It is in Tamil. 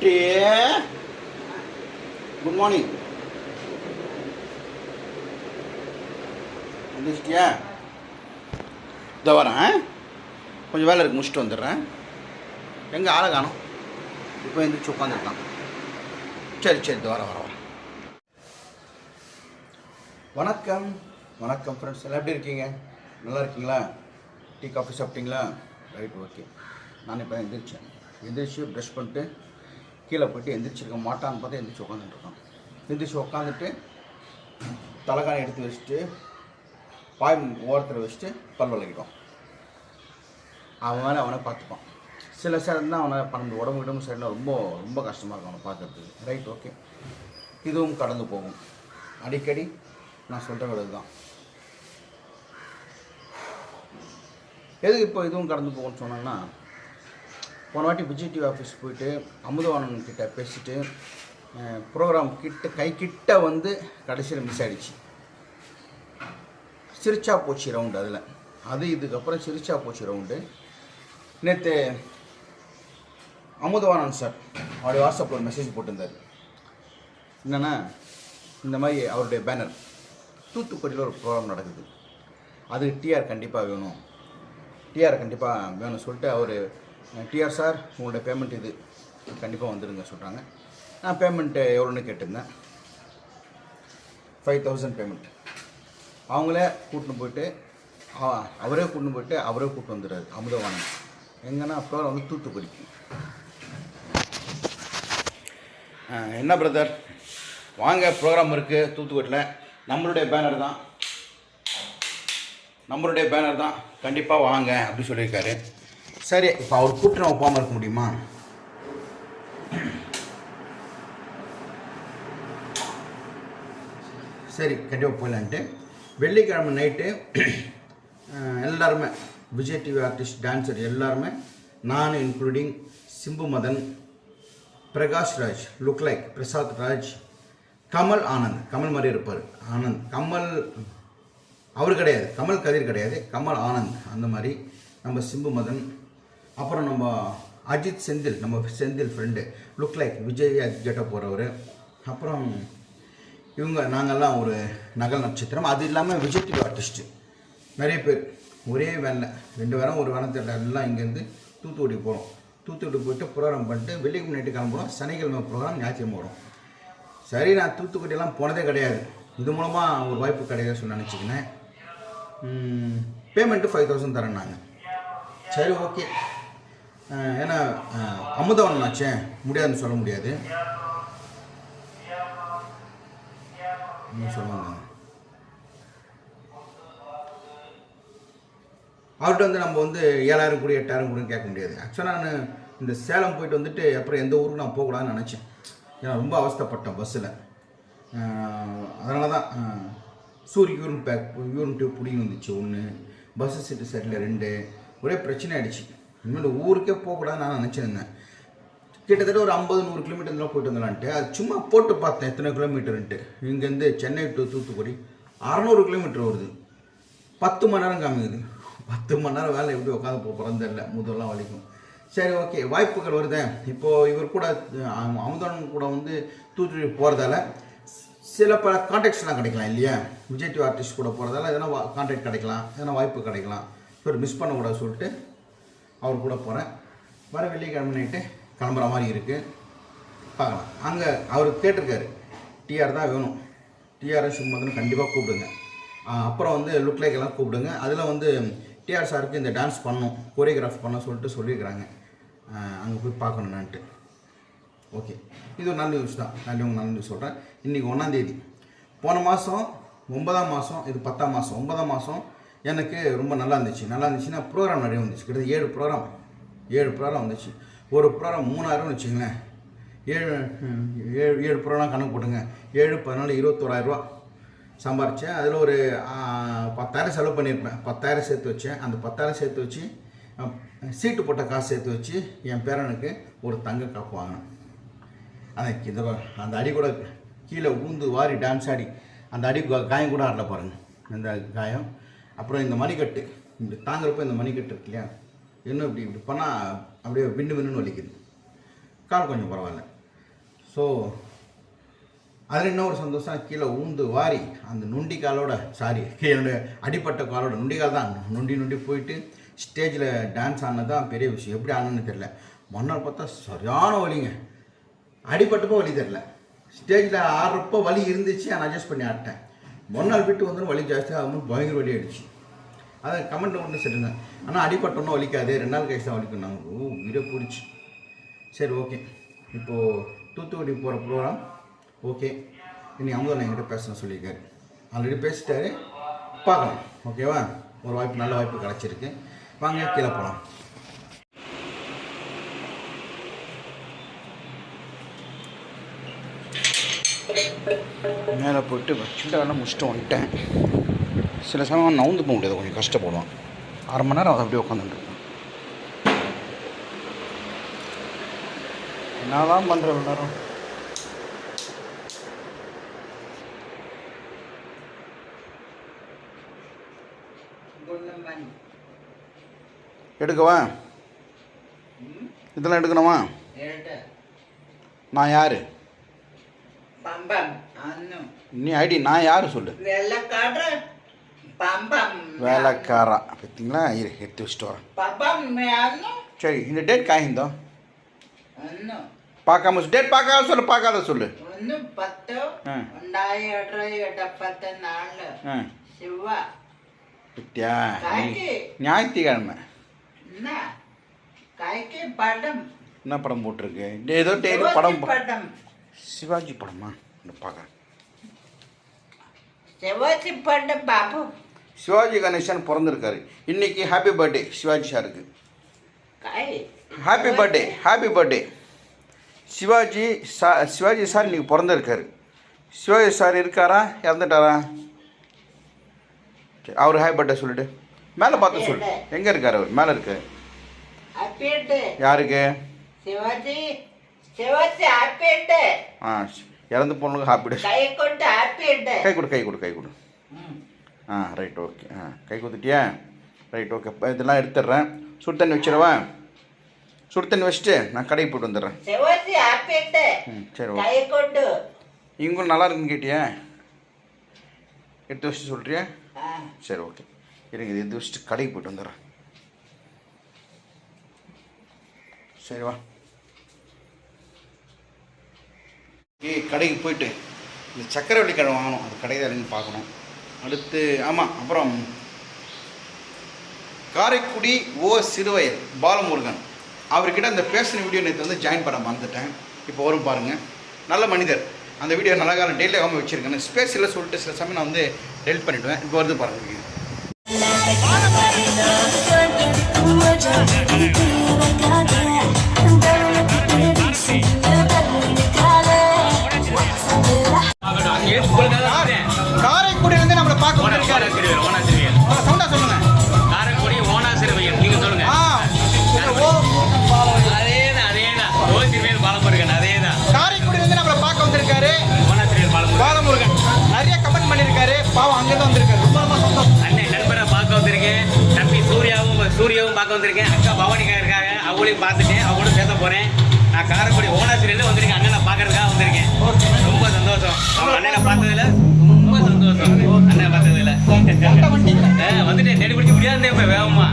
குட்டி குட் மார்னிங் வந்துச்சிட்டியா இதோ வரேன். கொஞ்சம் வேலை இருக்கு முடிச்சுட்டு வந்துடுறேன். எங்கே ஆளை காணும். இப்போ எந்திரிச்சு உட்காந்துருக்கான். சரி சரி இதோ வரேன் வர வணக்கம். வணக்கம் ஃப்ரெண்ட்ஸ் எல்லாம் எப்படி இருக்கீங்க? நல்லா இருக்கீங்களா? டீ காஃபி சாப்பிட்டீங்களா? ரைட் ஓகே நான் இப்போ எந்திரிச்சேன். எந்திரிச்சு ப்ரெஷ் பண்ணிட்டு கீழே போயிட்டு எந்திரிச்சிருக்க மாட்டான்னு பார்த்து எந்திரிச்சு உட்காந்துட்டுருக்கான் எந்திரிச்சு உட்காந்துட்டு தலைகாணி எடுத்து வச்சுட்டு பாய் ஓரத்தில் வச்சுட்டு பல் விளக்கிட்டோம். அவன் மேலே அவனை பார்த்துப்பான். சில சேரம் தான் அவனை பன்னெண்டு உடம்பு கிடம்பு சரினா ரொம்ப ரொம்ப கஷ்டமாக இருக்கும் அவனை பார்க்கறதுக்கு. ரைட் ஓகே இதுவும் கடந்து போகும். அடிக்கடி நான் சொல்கிற வேலை தான். எதுக்கு இப்போ இதுவும் கடந்து போகும்னு சொன்னேன்னா போன வாட்டி விஜய் டிவி ஆஃபீஸ் போயிட்டு அமுதவாணன் கிட்ட பேசிட்டு ப்ரோக்ராம் கிட்ட கை கிட்ட வந்து கடைசியில் மிஸ் ஆகிடுச்சு சிரிச்சா போச்சு ரவுண்டு அதில். அது இதுக்கப்புறம் சிரிச்சா போச்சு ரவுண்டு நேற்று அமுதவானன் சார் அவருடைய வாட்ஸ்அப்பில் ஒரு மெசேஜ் போட்டிருந்தார். என்னென்னா இந்த மாதிரி அவருடைய பேனர் தூத்துக்குடியில் ஒரு ப்ரோக்ராம் நடக்குது. அது டிஆர் கண்டிப்பாக வேணும். டிஆர் கண்டிப்பாக வேணும்னு சொல்லிட்டு அவர் டிஆர் சார் உங்களுடைய பேமெண்ட் இது. கண்டிப்பாக வந்துடுங்க சொல்கிறாங்க நான் பேமெண்ட்டு எவ்வளோன்னு கேட்டிருந்தேன். ஃபைவ் தௌசண்ட் பேமெண்ட் அவங்களே கூட்டின்னு போயிட்டு அவரே கூட்டின்னு போயிட்டு அவரே கூப்பிட்டு வந்துடுறாரு அமுதவானன் எங்கன்னா ப்ரோக்ராம் வந்து தூத்துக்குடிக்கு என்ன பிரதர் வாங்க ப்ரோக்ராம் இருக்குது தூத்துக்குடியில் நம்மளுடைய பேனர் தான். நம்மளுடைய பேனர் தான். கண்டிப்பாக வாங்க அப்படி சொல்லியிருக்காரு. சரி இப்போ அவர் கூப்பிட்டு நம்ம போகாமல் இருக்க முடியுமா? சரி கண்டிப்பாக போயிடலான்ட்டு. வெள்ளிக்கிழமை நைட்டு எல்லாருமே விஜய் டிவி ஆர்டிஸ்ட் டான்ஸர் எல்லாருமே நான் including Simbu Madan Prakash Raj look like Prasad Raj Kamal Anand Kamal மாதிரி இருப்பார். ஆனந்த் கமல் அவர் கிடையாது. கமல் கதிர் கிடையாது. கமல் ஆனந்த் அந்த மாதிரி நம்ம சிம்பு மதன் அப்புறம் நம்ம அஜித் செந்தில் நம்ம Senthil friend look like Vijay கெட்ட போகிறவர் அப்புறம் இவங்க நாங்கள்லாம் ஒரு நகல் நட்சத்திரம். அது இல்லாமல் விஜய் டிவி ஆர்டிஸ்ட்டு நிறைய பேர். ஒரே வேனில். ரெண்டு வாரம் ஒரு வாரம் தெரியல. எல்லாம் இங்கேருந்து தூத்துக்குடி போகிறோம் தூத்துக்குடி போயிட்டு ப்ரோக்ராம் பண்ணிட்டு வெள்ளிக்கிழமை நைட்டு கிளம்புறோம். சனிக்கிழமை ப்ரோக்ராம் ஞாயிற்றுக்கிழமை வரும் சரி நான் தூத்துக்குடியெல்லாம் போனதே கிடையாது. இது மூலமாக ஒரு வாய்ப்பு கிடையாது சொல்லி நினச்சிக்கினேன். பேமெண்ட்டு ஃபைவ் தௌசண்ட் தரேன் நாங்கள் சரி ஓகே ஏன்னா அஹ், ஆச்சே முடியாதுன்னு சொல்ல முடியாது. சொல்லுவாங்க? அவர்கிட்ட வந்து நம்ம வந்து ஏழாயிரம் கோடி எட்டாயிரம் கூட கேட்க முடியாது. ஆக்சுவலாக நான் இந்த சேலம் போயிட்டு வந்துட்டு அப்புறம் எந்த ஊருக்கு நான் போகக்கூடாதுன்னு நினச்சேன். ஏன்னா ரொம்ப அவஸ்தைப்பட்டேன் பஸ்ஸில் அதனால தான் சூரிய யூரின் பேக் யூரின் டியூப் பிடிங்கி வந்துச்சு. ஒன்று பஸ்ஸு சீட்டு செட்டில் ரெண்டு. ஒரே பிரச்சனை ஆகிடுச்சு இனிமேல் ஊருக்கே போகக்கூடாதுன்னு நான் நினச்சிருந்தேன். கிட்டத்தட்ட ஒரு ஐம்பது நூறு கிலோமீட்டர்லாம் போயிட்டு வந்தலான்ட்டு. அது சும்மா போட்டு பார்த்தேன் எத்தனை கிலோமீட்டருன்ட்டு இங்கேருந்து சென்னை டு தூத்துக்குடி அறநூறு கிலோமீட்டர் வருது பத்து மணி நேரம் காமிக்குது. பத்து மணி நேரம் வேலை எப்படி உட்காந்து போக போகிறோம் தெரியல. முதல்லாம் வலிக்கும். சரி ஓகே. வாய்ப்புகள் வருதேன் இப்போது இவர் கூட அமுதன் கூட வந்து தூத்துக்குடி போகிறதால சில பல கான்டாக்ட்ஸ்லாம் கிடைக்கலாம் இல்லையா? விஜய் டிவி ஆர்டிஸ்ட் கூட போகிறதால எதனா கான்டாக்ட் கிடைக்கலாம் எதனா வாய்ப்பு கிடைக்கலாம். சரி மிஸ் பண்ணக்கூடாது சொல்லிட்டு அவர் கூட போகிறேன் வர வெள்ளிக்கிழமை நைட்டு கிளம்புற மாதிரி இருக்குது பார்க்கலாம். அங்கே அவர் கேட்டிருக்காரு. டிஆர் தான் வேணும். டிஆர் சும்மதன் கண்டிப்பாக கூப்பிடுங்க. அப்புறம் வந்து லுக் லைக் எல்லாம் கூப்பிடுங்க. அதில் வந்து டிஆர் சாருக்கு இந்த டான்ஸ் பண்ணணும் கோரியோகிராஃப் பண்ண சொல்லிட்டு சொல்லியிருக்கிறாங்க. அங்கே போய் பார்க்கணுன்னான்ட்டு ஓகே இது ஒரு நல்ல நியூஸ் தான். நன்றி உங்களுக்கு நல்ல நியூஸ் சொல்கிறேன் இன்றைக்கி ஒன்றாந்தேதி போன மாதம் ஒன்பதாம் மாதம் இது பத்தாம் மாதம் ஒன்பதாம் மாதம் எனக்கு ரொம்ப நல்லா இருந்துச்சு. நல்லா இருந்துச்சுன்னா ப்ரோக்ராம் நிறைய வந்துச்சு. கிட்டத்தட்ட ஏழு ப்ரோக்ராம் ஏழு ப்ரோக்ராம் வந்துச்சு. ஒரு ப்ரோக்ராம் மூணாயிரம்னு வச்சுங்களேன் ஏழு ஏழு ஏழு ப்ரோக்ராம் கணக்கு போட்டுங்க. ஏழு பதினாலு இருபத்தோராயிரரூவா சம்பாரித்தேன் அதில் ஒரு பத்தாயிரம் செலவு பண்ணியிருப்பேன். பத்தாயிரம் சேர்த்து வச்சேன். அந்த பத்தாயிரம் சேர்த்து வச்சு சீட்டு போட்ட காசு சேர்த்து வச்சு என் பேரனுக்கு ஒரு தங்க காப்பு வாங்கினேன். அந்த இந்த அந்த அடி கூட கீழே ஊந்து வாரி டான்ஸ் ஆடி அந்த அடி காயம் கூட ஆடல பாருங்கள் அந்த காயம். அப்புறம் இந்த மணிக்கட்டு இப்படி தாங்குறப்ப இந்த மணிக்கட்டு இருக்கு இல்லையா? இன்னும் இப்படி இப்படி பண்ணால் அப்படியே விண்ணு விண்ணுன்னு வலிக்குது. கால் கொஞ்சம் பரவாயில்ல. ஸோ அதில் இன்னும் ஒரு சந்தோஷம் கீழே ஊந்து வாரி அந்த நொண்டி காலோட சாரி என்னோட அடிப்பட்ட காலோட நொண்டி கால் தான். நொண்டி நொண்டி போயிட்டு ஸ்டேஜில் டான்ஸ் ஆனது தான் பெரிய விஷயம். எப்படி ஆனதுன்னு தெரில மன்னர் பார்த்தா சரியான வலிங்க. அடிபட்டப்போ வலி தெரில ஸ்டேஜில் ஆடுறப்போ வலி இருந்துச்சு நான் அட்ஜஸ்ட் பண்ணி ஆட்டேன். மறுநாள் விட்டு வந்து வலி ஜாஸ்தியாக ஆகும்போது பயங்கர வலி ஆயிடுச்சு. அதை கமெண்ட் ஒன்று சரிங்க ஆனால் அடிபட்டோன்னா வலிக்காது. ரெண்டு நாள் கழிச்சு தான் வலிக்கும் நாங்கள் ஓ உயிரை பிடிச்சி சரி ஓகே இப்போது தூத்துக்குடி போகிற ப்ரோக்ராம் ஓகே இனி அமுதன் என்கிட்ட பேசணும் சொல்லியிருக்காரு. ஆல்ரெடி பேசிட்டாரு. பார்க்கலாம். ஓகேவா ஒரு வாய்ப்பு நல்ல வாய்ப்பு கிடச்சிருக்கு. வாங்க கீழே போகலாம். மேலே போயிட்டு வச்சுட்டாலும் முடிச்சுட்டு வந்துட்டேன். சில சமயம் நவுந்து போக முடியாது கொஞ்சம் கஷ்டப்படுவான். அரை மணி நேரம் அதை அப்படியே உட்காந்துட்டு என்னதான் பண்ணுற நேரம் எடுக்கவா? இதெல்லாம் எடுக்கணுமா? நான் யார்? நீ ஐடி நான் யார் சொல்லு? வெள்ளக்கார பம்பம். வேலைக்காரா பார்த்தீங்களா இரு எடுத்து வச்சுட்டு வரேன். சரி இந்த டேட் காய்ந்தோம் ஒன்று பார்க்காம டேட் பார்க்காத சொல்லு பார்க்காத சொல்லு. ஞாயிற்றுக்கிழமை. என்ன? படம். போட்டிருக்கு? ஏதோ டேரி படம் படம். சிவாஜி படமா? இந்த பார்க்குறேன் சிவாஜி படம் பாபு சிவாஜி கணேசன் பிறந்திருக்காரு. இன்னைக்கு ஹாப்பி பர்த்டே சிவாஜி சாருக்கு. Happy birthday happy birthday Sivaji சா சிவாஜி சார் இன்னைக்கு பிறந்திருக்காரு. சிவாஜி சார் இருக்காரா? இறந்துட்டாரா? அவர் ஹாப்பி பர்த்டே சொல்லிட்டு மேலே பார்த்து சொல்லு. எங்கே இருக்கார் அவர்? மேலே இருக்காரு யாருக்கு? சிவாஜி. ஆ இறந்து போனவங்களுக்கு ஹாப்பி கை கொண்டு ஹாப்பிட்டு கை கொடு கை கொடு கை கொடு. ஆ ரைட் ஓகே ஆ கை கொடுத்துட்டியா? ரைட் ஓகே இப்போ இதெல்லாம் எடுத்துடுறேன். சுடு தண்ணி வச்சிடவா? சுடு தண்ணி வச்சுட்டு நான் கடைக்கு போட்டு வந்துடுறேன். ம் சரி ஓகே கை கொண்டு. இவங்களும் நல்லா இருக்குன்னு கேட்டியா? எடுத்து வச்சுட்டு சொல்கிறியா சரி ஓகே இருங்க இது எடுத்து வச்சுட்டு கடைக்கு போயிட்டு வந்துடுறேன். சரி வா. ஏய் கடைக்கு போயிட்டு இந்த சக்கரவள்ளி கிழமை வாங்கணும். அது கடை தான் பார்க்கணும். அடுத்து ஆமாம் அப்புறம் காரைக்குடி ஓ சிறுவயல் பாலமுருகன். அவர்கிட்ட அந்த பேசின வீடியோ நேற்று வந்து ஜாயின் பண்ண மறந்துட்டேன். இப்போ வரும் பாருங்கள் நல்ல மனிதர். அந்த வீடியோ நல்ல காலம் டெய்லி ஆகாமல் வச்சுருக்கேன் ஸ்பேஸ் இல்லை சொல்லிட்டு சில சமயம் நான் வந்து டெலிட் பண்ணிவிடுவேன் இப்போ வருது பாருங்கள் காரைக்குடியிலேருந்து நம்மளை பார்க்க சவுண்டா சொல்லுங்க. காரைக்குடி ஓனா சிறுவையன் நீங்க சொல்லுங்க. ஆ இந்த ஓ அதேதான் அதேதான். ஓ சிறுவையன் பாலமுருகன் அதேதான். காரைக்குடியிலேருந்து நம்மளை பார்க்க வந்திருக்காரு. ஓனா சிறுவையன் பாலமுருகன். பாலமுருகன். நிறைய கமெண்ட் பண்ணியிருக்காரு பாவம் அங்கே தான் வந்திருக்காரு. ரொம்ப ரொம்ப சந்தோஷம். அண்ணன் நண்பரை பார்க்க வந்திருக்கேன். தம்பி சூர்யாவும் சூர்யாவும் பார்க்க வந்திருக்கேன். அக்கா பவானிக்கா இருக்காங்க. அவங்களையும் பார்த்துட்டேன் அவங்களும் பேச பார்க்கறதுக்காக வந்திருக்கேன். ரொம்ப சந்தோஷம். அவங்க அண்ணனை பார்த்ததுல ரொம்ப சந்தோஷம். அண்ணனை பார்த்ததுல. வந்துட்டு நெடுபிடிக்க முடியாது இருந்தேன் இப்போ வேகமா.